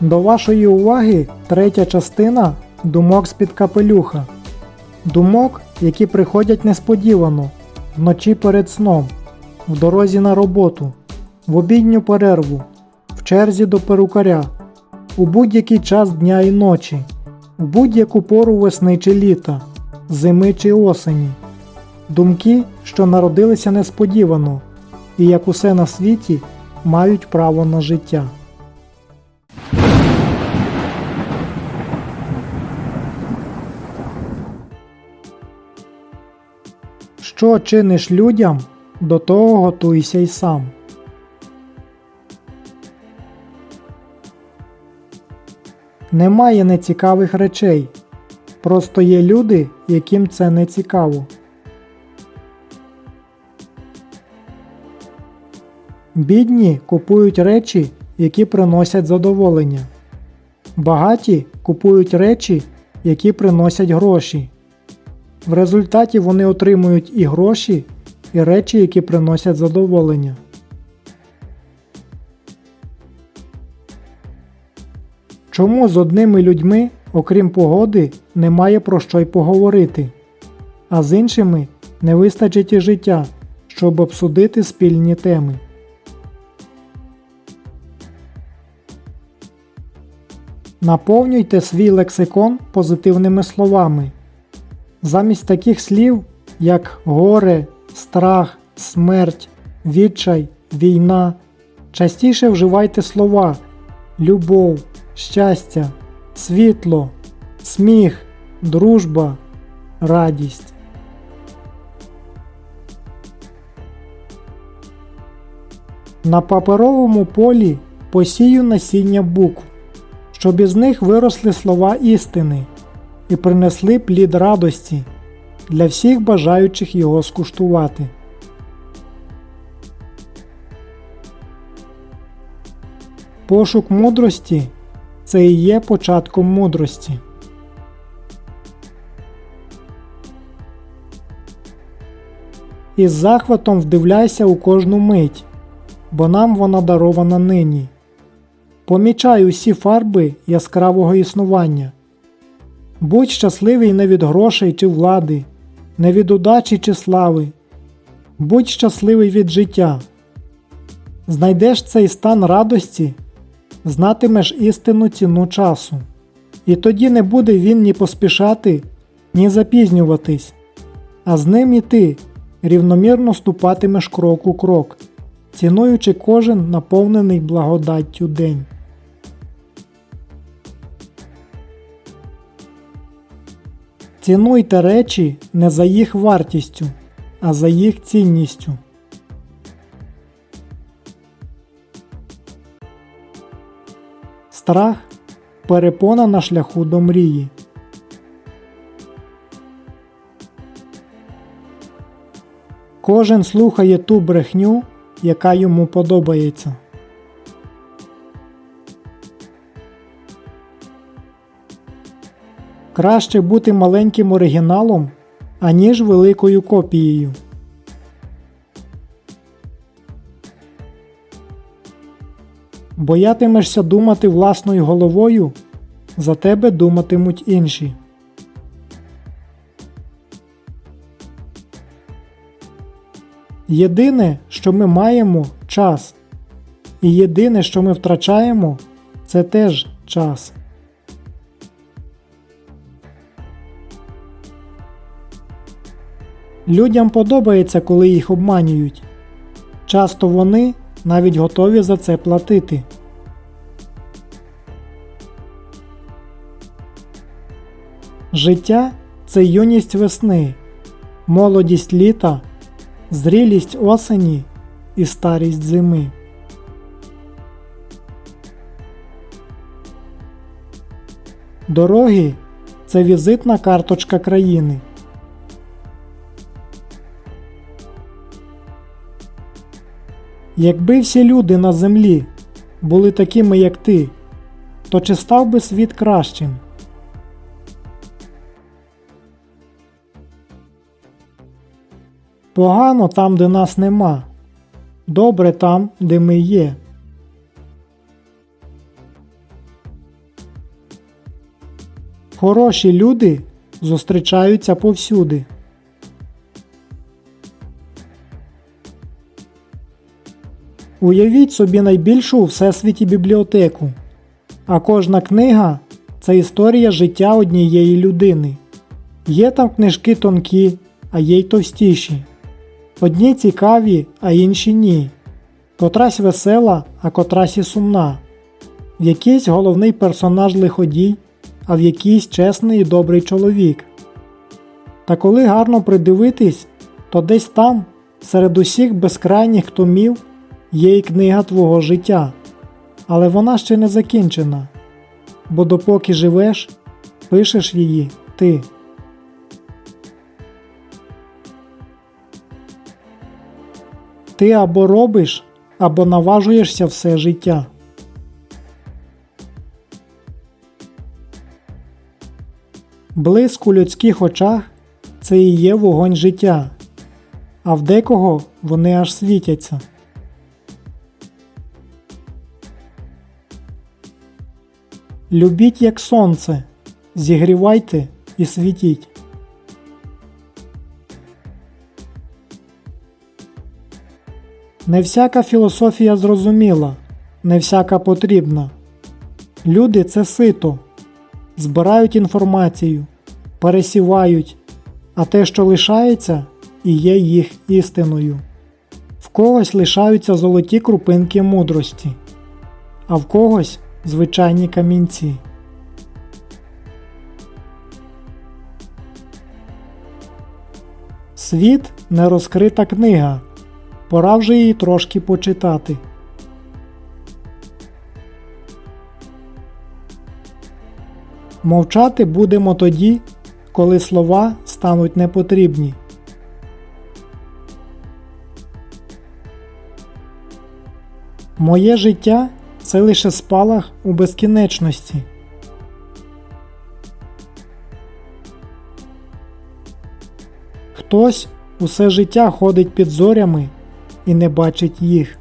До вашої уваги третя частина думок з-під капелюха. Думок, які приходять несподівано, вночі перед сном, в дорозі на роботу, в обідню перерву, в черзі до перукаря, у будь-який час дня і ночі, в будь-яку пору весни чи літа, зими чи осені. Думки, що народилися несподівано, і як усе на світі, мають право на життя. Що чиниш людям, до того готуйся й сам. Немає нецікавих речей. Просто є люди, яким це не цікаво. Бідні купують речі, які приносять задоволення. Багаті купують речі, які приносять гроші. В результаті вони отримують і гроші, і речі, які приносять задоволення. Чому з одними людьми, окрім погоди, немає про що й поговорити, а з іншими не вистачить і життя, щоб обсудити спільні теми? Наповнюйте свій лексикон позитивними словами. Замість таких слів, як горе, страх, смерть, відчай, війна, частіше вживайте слова любов, щастя, світло, сміх, дружба, радість. На паперовому полі посію насіння букв, щоб із них виросли слова істини і принесли плід радості для всіх бажаючих його скуштувати. Пошук мудрості це і є початком мудрості. Із захватом вдивляйся у кожну мить, бо нам вона дарована нині. Помічай усі фарби яскравого існування. Будь щасливий не від грошей чи влади, не від удачі чи слави. Будь щасливий від життя. Знайдеш цей стан радості, знатимеш істинну ціну часу. І тоді не буде він ні поспішати, ні запізнюватись, а з ним і ти рівномірно ступатимеш крок у крок, цінуючи кожен наповнений благодаттю день. Цінуйте речі не за їх вартістю, а за їх цінністю. Страх перепона на шляху до мрії. Кожен слухає ту брехню, яка йому подобається. Краще бути маленьким оригіналом, аніж великою копією. Боятимешся думати власною головою, за тебе думатимуть інші. Єдине, що ми маємо час. І єдине, що ми втрачаємо, це теж час. Людям подобається, коли їх обманюють. Часто вони навіть готові за це платити. Життя це юність весни, молодість літа, зрілість осені і старість зими. Дороги це візитна карточка країни. Якби всі люди на землі були такими, як ти, то чи став би світ кращим? Погано там, де нас нема, добре там, де ми є. Хороші люди зустрічаються повсюди. Уявіть собі найбільшу у всесвіті бібліотеку, а кожна книга це історія життя однієї людини. Є там книжки тонкі, а є й товстіші. Одні цікаві, а інші ні. Котрась весела, а котрась і сумна. В якийсь головний персонаж лиходій, а в якийсь чесний і добрий чоловік. Та коли гарно придивитись, то десь там, серед усіх безкрайніх томів, є і книга твого життя. Але вона ще не закінчена. Бо допоки живеш, пишеш її ти. Ти або робиш, або наважуєшся все життя. Блиск у людських очах це і є вогонь життя, а в декого вони аж світяться. Любіть як сонце, зігрівайте і світіть. Не всяка філософія зрозуміла, не всяка потрібна. Люди це сито, збирають інформацію, пересівають, а те, що лишається, і є їх істиною. В когось лишаються золоті крупинки мудрості, а в когось звичайні камінці. Світ не розкрита книга. Пора вже її трошки почитати. Мовчати будемо тоді, коли слова стануть непотрібні. Моє життя це лише спалах у безкінечності. Хтось усе життя ходить під зорями і не бачить їх.